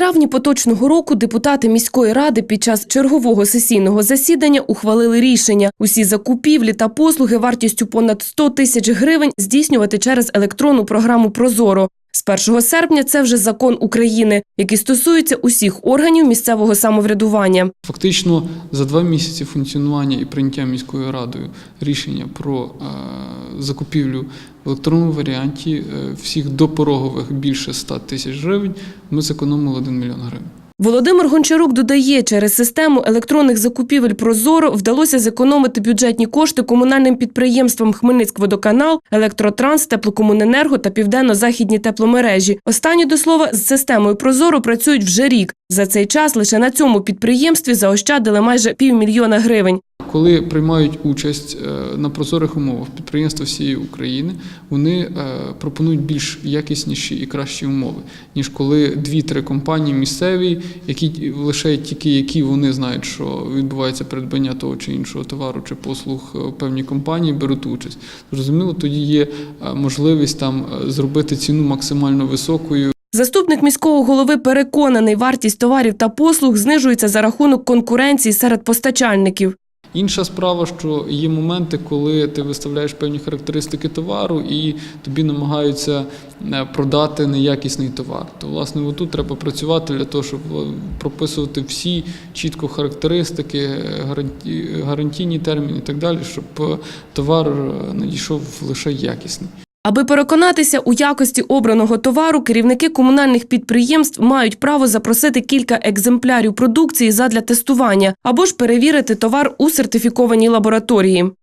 травні поточного року депутати міської ради під час чергового сесійного засідання ухвалили рішення усі закупівлі та послуги вартістю понад 100 тисяч гривень здійснювати через електронну програму Прозоро. З 1 серпня це вже закон України, який стосується усіх органів місцевого самоврядування. Фактично за два місяці функціонування і прийняття міською радою рішення про е, закупівлю в електронному варіанті е, всіх допорогових більше 100 тисяч гривень ми зекономили 1 мільйон гривень. Володимир Гончарук додає, через систему електронних закупівель Прозоро вдалося зекономити бюджетні кошти комунальним підприємствам Хмельницькводоканал, Електротранс, Теплокомуненерго та Південно-Західні тепломережі. Останні до слова з системою Прозоро працюють вже рік. За цей час лише на цьому підприємстві заощадили майже півмільйона гривень. Коли приймають участь е, на прозорих умовах підприємства всієї України, вони е, пропонують більш якісніші і кращі умови, ніж коли дві-три компанії місцеві, які лише тільки які вони знають, що відбувається придбання того чи іншого товару чи послуг е, певні компанії беруть участь. Зрозуміло, тоді є можливість там зробити ціну максимально високою. Заступник міського голови переконаний, вартість товарів та послуг знижується за рахунок конкуренції серед постачальників. Інша справа, що є моменти, коли ти виставляєш певні характеристики товару і тобі намагаються е, продати неякісний товар. То власне отут треба працювати для того, щоб е, прописувати всі чітко характеристики, е, гарантійні терміни і так далі, щоб товар надійшов лише якісний. Аби переконатися у якості обраного товару, керівники комунальних підприємств мають право запросити кілька екземплярів продукції задля тестування або ж перевірити товар у сертифікованій лабораторії.